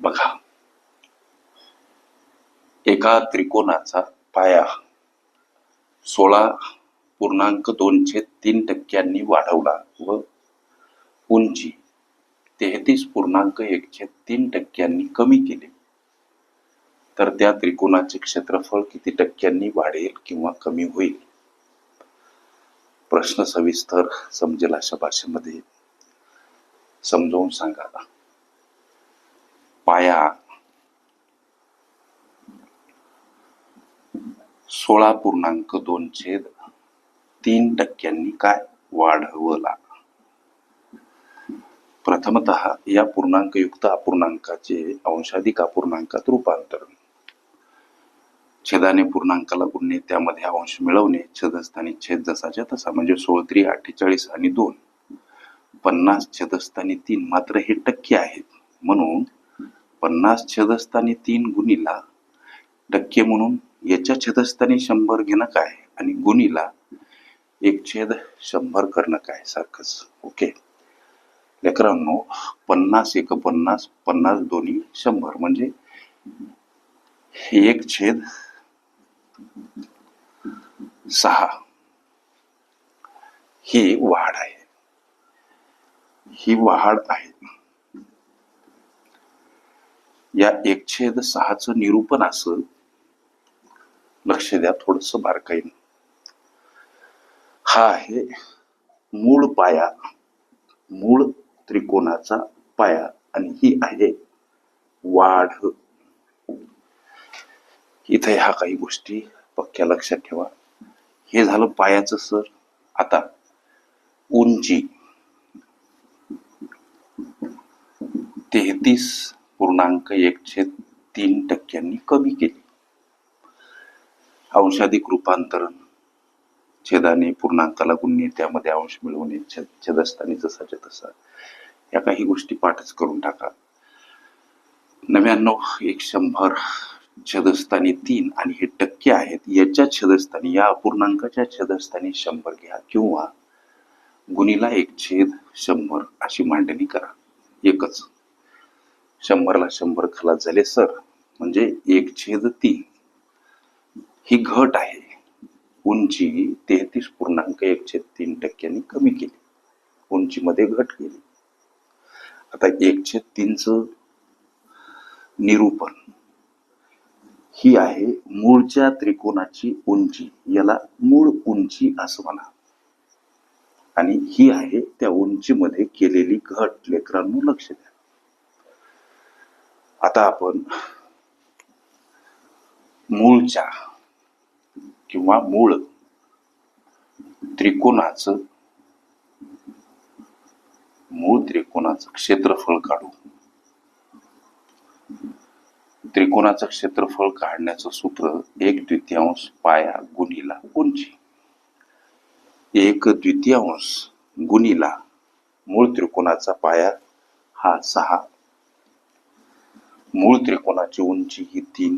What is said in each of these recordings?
बघा. एका त्रिकोणाचा पाया सोळा पूर्णांक दोनशे तीन टक्क्यांनी वाढवला व उंची तेहतीस पूर्णांक एकशे तीन टक्क्यांनी कमी केली. तर त्या त्रिकोणाचे क्षेत्रफळ किती टक्क्यांनी वाढेल किंवा कमी होईल? प्रश्न सविस्तर समजेल अशा भाषेमध्ये. समजावून सांगा. पाया. सोळा पूर्णांक दोन छेद तीन टक्क्यांनी काय? वाढवला. प्रथमत या पूर्णांकयुक्त अपूर्णांकाचे अंशाधिक अपूर्णांकात रूपांतरण. छेदाने पूर्णांकाला गुणणे त्यामध्ये अंश मिळवणे छेदस्थानी छेद जसाच्या तसा म्हणजे सोळत्री अठ्ठेचाळीस आणि दोन. पन्नास छेदस्थानी तीन मात्र हे टक्के आहेत. म्हणून पन्नास छेदस्थानी तीन गुणीला टक्के म्हणून याच्या छेदस्थानी शंभर घेणं काय? आणि गुणीला एक छेद शंभर करणं काय सारखंच ओके? लेकरांनो पन्नास एक पन्नास पन्नास दोन्ही शंभर म्हणजे एक छेद सहा. ही वाढ आहे. ही वाढ आहे. या एकछेद सहाचं निरूपण असं लक्ष द्या थोडस बारकाईन. हा आहे मूळ पाया मूळ त्रिकोणाचा पाया आणि ही आहे वाढ. इथे ह्या काही गोष्टी पक्क्या लक्षात ठेवा. हे झालं पायाचं सर. आता उंची तेहतीस पूर्णांक एक छेद तीन टक्क्यांनी कमी केली. अंशाधिक रूपांतरण. छेदाने पूर्णांकाला गुणणे त्यामध्ये अंश मिळवणे छेद छेदस्थानी जसाच्या तसा. या काही गोष्टी पाठच करून टाका. नव्याण्णव एक शंभर छेदस्थानी तीन आणि हे टक्के आहेत याच्या छेदस्थानी या अपूर्णांकाच्या छेदस्थानी शंभर घ्या किंवा गुणीला एक छेद शंभर अशी मांडणी करा. एकच. शंभरला शंभर खलास झाले सर. म्हणजे एक छेद तीन. ही घट आहे. उंची तेहतीस पूर्णांक एकशे तीन टक्क्यांनी कमी केली. उंचीमध्ये घट केली. आता एक छेद तीनच निरूपण. ही आहे मूळच्या त्रिकोणाची उंची. याला मूळ उंची असं म्हणा. आणि ही आहे त्या उंचीमध्ये केलेली घट. लेकरांनो लक्ष द्या. आता आपण मूळच्या किंवा मूळ त्रिकोणाचं मूळ त्रिकोणाचं क्षेत्रफळ काढू. त्रिकोणाचं क्षेत्रफळ काढण्याचं सूत्र एक द्वितीयांश पाया गुणीला उंची. एक द्वितीयांश गुणीला मूळ त्रिकोणाचा पाया हा सहा मूळ त्रिकोणाची उंची ही तीन.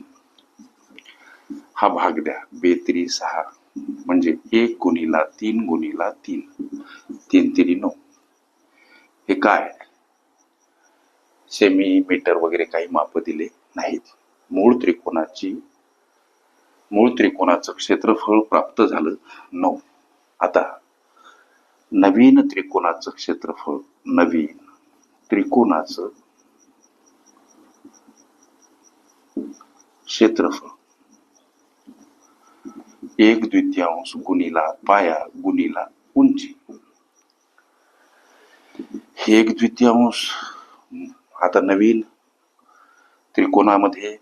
हा भाग द्या. बेत्री सहा. म्हणजे एक गुणीला तीन गुणीला तीन. तीन तिरी नऊ. हे काय? सेमी मीटर वगैरे काही माप दिले नाहीत. मूळ त्रिकोणाची मूळ त्रिकोणाचं क्षेत्रफळ प्राप्त झालं नऊ. आता नवीन त्रिकोणाचं क्षेत्रफळ नवीन त्रिकोणाचं क्षेत्रफळ. एक द्वितीयांश गुणीला पाया गुणीला उंची. हे एक द्वितीयांश आता नवीन त्रिकोणामध्ये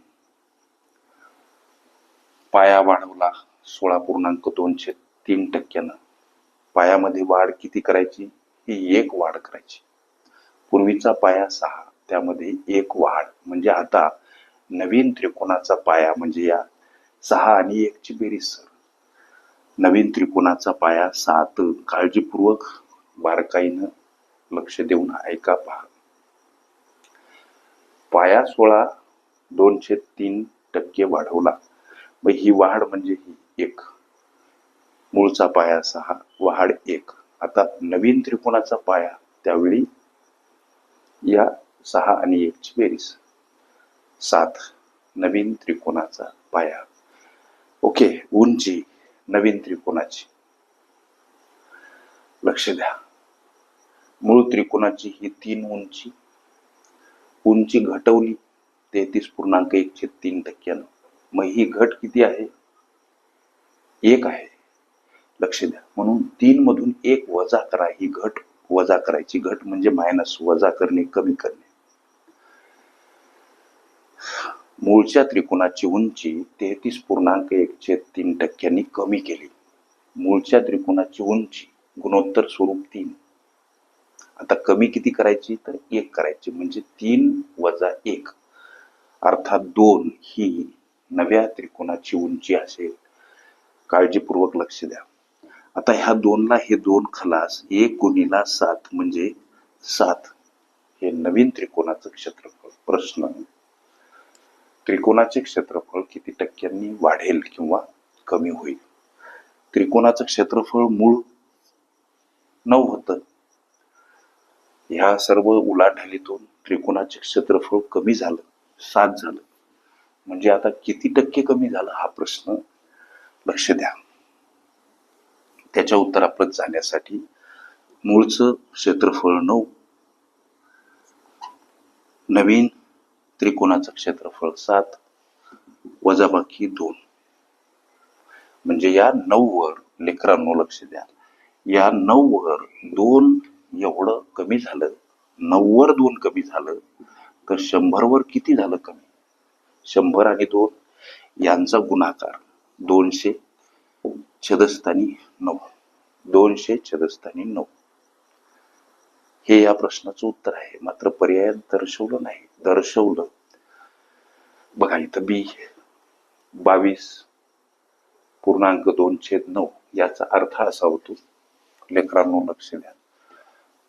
पाया वाढवला सोळा पूर्णांक दोनशे तीन टक्क्यानं. पायामध्ये वाढ किती करायची? ही एक वाढ करायची. पूर्वीचा पाया सहा त्यामध्ये एक वाढ. म्हणजे आता नवीन त्रिकोणाचा पाया म्हणजे या सहा आणि एकची बेरीज. सर नवीन त्रिकोणाचा पाया सात काळजीपूर्वक बारकाईनं लक्ष देऊन ऐका पहा. पाया सोळा दोनशे तीन टक्के वाढवला. मग ही वाढ म्हणजे ही एक. मूळचा पाया सहा वाढ एक. आता नवीन त्रिकोणाचा पाया त्यावेळी या सहा आणि एकची बेरीज. सात. नवीन त्रिकोणाचा पाया. ओके उंची नवीन त्रिकोणाची. लक्ष द्या. मूळ त्रिकोणाची ही तीन उंची उंची घटवली तेहतीस पूर्णांक एकशे तीन टक्क्यानं. मग ही घट किती आहे? एक आहे. लक्ष द्या. म्हणून तीन मधून एक वजा करा. ही घट वजा करायची घट म्हणजे मायनस वजा करणे कमी करणे. मूळच्या त्रिकोणाची उंची तेहतीस पूर्णांक एकशे तीन टक्क्यांनी कमी केली. मूळच्या त्रिकोणाची उंची गुणोत्तर स्वरूप तीन. आता कमी किती करायची? तर एक करायची म्हणजे तीन वजा एक. अर्थात दोन ही नव्या त्रिकोणाची उंची असेल. काळजीपूर्वक लक्ष द्या. आता ह्या दोनला हे दोन खलास एक गुणीला सात म्हणजे सात. हे नवीन त्रिकोणाचं क्षेत्रफळ प्रश्न. त्रिकोणाचे क्षेत्रफळ किती टक्क्यांनी वाढेल किंवा कमी होईल? त्रिकोणाचं क्षेत्रफळ मूळ नऊ होतं. ह्या सर्व उलाढालीतून त्रिकोणाचे क्षेत्रफळ कमी झालं सात झालं. म्हणजे आता किती टक्के कमी झालं हा प्रश्न लक्ष द्या. त्याच्या उत्तराप्रत जाण्यासाठी मूळचं क्षेत्रफळ नऊ. नवीन त्रिकोणाचं क्षेत्रफळ सात वजाबाकी दोन. म्हणजे या नऊ वर लेकरांनो लक्ष द्या. या नऊ वर दोन एवढं कमी झालं नऊवर दोन कमी झालं तर शंभरवर किती झालं कमी? शंभर आणि दोन यांचा गुणाकार दोनशे छदस्थानी नऊ. दोनशे छदस्थानी नऊ. हे या प्रश्नाचं उत्तर आहे. मात्र पर्यायात दर्शवलं नाही. दर्शवलं. बघा इथं बी बावीस पूर्णांक दोन छेद नऊ याचा अर्थ असा होतो. लेकरांनो लक्ष द्या.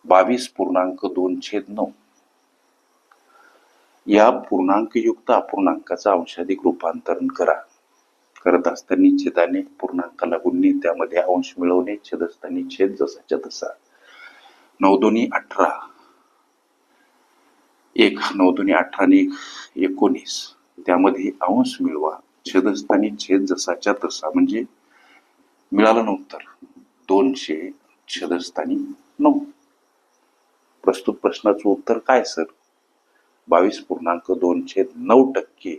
बावीस पूर्णांक दोन छेद नऊ. या पूर्णांकयुक्त अपूर्णांकाचं अंशाधिक रूपांतरण करा. करत असताना छेदाने पूर्णांकाला गुणणे त्यामध्ये अंश मिळवणे छेद असताना छेद जसाच्या तसा. नऊ दोन्ही अठरा. एक नऊ दोन्ही अठरा आणि एकोणीस. त्यामध्ये अंश मिळवा. छेदस्थानी छेद जसाच्या तसा. म्हणजे मिळालं ना दोनशे छेदस्थानी नऊ. प्रस्तुत प्रश्नाचं उत्तर काय सर? बावीस पूर्णांक दोन छेद नऊ टक्के.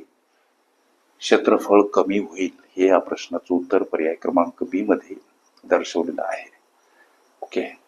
क्षेत्रफळ कमी होईल हे या प्रश्नाचं उत्तर पर्याय क्रमांक बी मध्ये दर्शवलेलं आहे. ओके